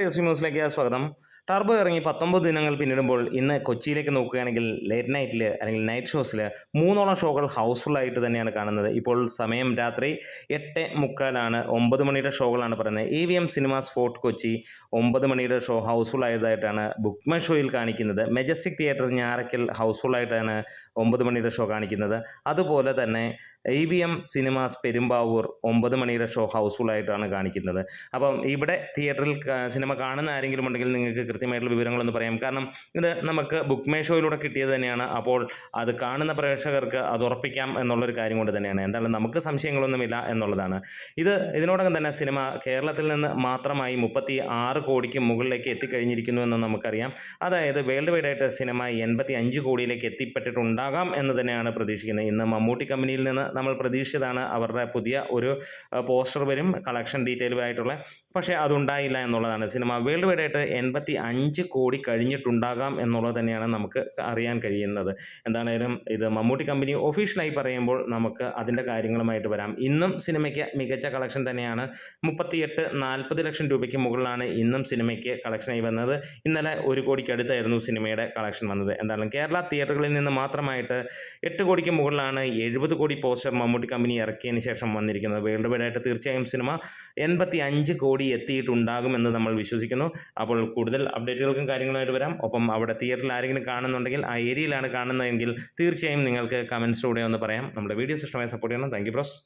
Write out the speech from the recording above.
SV న్యూస్లోకి స్వాగతం turbo ഇറങ്ങി പത്തൊമ്പത് ദിനങ്ങൾ പിന്നിടുമ്പോൾ ഇന്ന് കൊച്ചിയിലേക്ക് നോക്കുകയാണെങ്കിൽ ലേറ്റ് നൈറ്റിൽ അല്ലെങ്കിൽ നൈറ്റ് ഷോസിൽ മൂന്നോളം ഷോകൾ ഹൗസ്ഫുൾ ആയിട്ട് തന്നെയാണ് കാണുന്നത്. ഇപ്പോൾ സമയം രാത്രി എട്ട് മുക്കാലാണ് ഒമ്പത് മണിയുടെ ഷോകളാണ് പറയുന്നത്. A V M cinemas Fort Kochi ഒമ്പത് മണിയുടെ ഷോ ഹൗസ്ഫുൾ ആയതായിട്ടാണ് ബുക്ക് ഷോയിൽ കാണിക്കുന്നത്. മെജസ്റ്റിക് തിയേറ്റർ ഞാറയ്ക്കൽ ഹൗസ്ഫുൾ ആയിട്ടാണ് ഒമ്പത് മണിയുടെ ഷോ കാണിക്കുന്നത്. അതുപോലെ തന്നെ A V M cinemas Perumbavoor ഒമ്പത് മണിയുടെ ഷോ ഹൗസ്ഫുൾ ആയിട്ടാണ് കാണിക്കുന്നത്. അപ്പം ഇവിടെ തിയേറ്ററിൽ സിനിമ കാണുന്ന ആരെങ്കിലും ഉണ്ടെങ്കിൽ നിങ്ങൾക്ക് കൃത്യമായിട്ടുള്ള വിവരങ്ങളൊന്ന് പറയാം. കാരണം ഇത് നമുക്ക് ബുക്ക് മേഷോയിലൂടെ കിട്ടിയത് തന്നെയാണ്. അപ്പോൾ അത് കാണുന്ന പ്രേക്ഷകർക്ക് അത് ഉറപ്പിക്കാം എന്നുള്ളൊരു കാര്യം കൊണ്ട് തന്നെയാണ്. എന്തായാലും നമുക്ക് സംശയങ്ങളൊന്നുമില്ല എന്നുള്ളതാണ്. ഇത് ഇതിനോടകം തന്നെ സിനിമ കേരളത്തിൽ നിന്ന് മാത്രമായി മുപ്പത്തി ആറ് കോടിക്ക് മുകളിലേക്ക് എത്തിക്കഴിഞ്ഞിരിക്കുന്നു എന്ന് നമുക്കറിയാം. അതായത് വേൾഡ് വൈഡ് ആയിട്ട് സിനിമ എൺപത്തി അഞ്ച് കോടിയിലേക്ക് എത്തിപ്പെട്ടിട്ടുണ്ടാകാം എന്ന് തന്നെയാണ് പ്രതീക്ഷിക്കുന്നത്. ഇന്ന് മമ്മൂട്ടി കമ്പനിയിൽ നിന്ന് നമ്മൾ പ്രതീക്ഷിച്ചതാണ് അവരുടെ പുതിയ ഒരു പോസ്റ്റർ വരും. കളക്ഷൻ ഡീറ്റെയിലുമായിട്ടുള്ള. പക്ഷേ അതുണ്ടായില്ല എന്നുള്ളതാണ്. സിനിമ വേൾഡ് വൈഡ് ആയിട്ട് എൺപത്തി അഞ്ച് കോടി കഴിഞ്ഞിട്ടുണ്ടാകാം എന്നുള്ളത് തന്നെയാണ് നമുക്ക് അറിയാൻ കഴിയുന്നത്. എന്താണേലും ഇത് മമ്മൂട്ടി കമ്പനി ഒഫീഷ്യലായി പറയുമ്പോൾ നമുക്ക് അതിന്റെ കാര്യങ്ങളുമായിട്ട് വരാം. ഇന്നും സിനിമയ്ക്ക് മികച്ച കളക്ഷൻ തന്നെയാണ്. മുപ്പത്തിയെട്ട് നാൽപ്പത് ലക്ഷം രൂപയ്ക്ക് മുകളിലാണ് ഇന്നും സിനിമയ്ക്ക് കളക്ഷനായി വന്നത്. ഇന്നലെ ഒരു കോടിക്ക് അടുത്തായിരുന്നു സിനിമയുടെ കളക്ഷൻ വന്നത്. എന്തായാലും കേരള തിയേറ്ററുകളിൽ നിന്ന് മാത്രമായിട്ട് എട്ട് കോടിക്ക് മുകളിലാണ് എഴുപത് കോടി പോസ്റ്റർ മമ്മൂട്ടി കമ്പനി ഇറക്കിയതിന് ശേഷം വന്നിരിക്കുന്നത്. വേൾഡ് വൈഡ് ആയിട്ട് തീർച്ചയായും സിനിമ എൺപത്തി അഞ്ച് കോടി എത്തിയിട്ടുണ്ടാകുമെന്ന് നമ്മൾ വിശ്വസിക്കുന്നു. അപ്പോൾ കൂടുതൽ അപ്ഡേറ്റുകൾക്കും കാര്യങ്ങളുമായിട്ട് വരാം. ഒപ്പം അവിടെ തിയേറ്ററിൽ ആരെങ്കിലും കാണുന്നുണ്ടെങ്കിൽ ആ ഏരിയയിലാണ് കാണുന്നതെങ്കിൽ തീർച്ചയായും നിങ്ങൾക്ക് കമൻസിലൂടെ ഒന്ന് പറയാം. നമ്മുടെ വീഡിയോസ് ഇഷ്ടമായി സപ്പോർട്ട് ചെയ്യണം. Thank you bros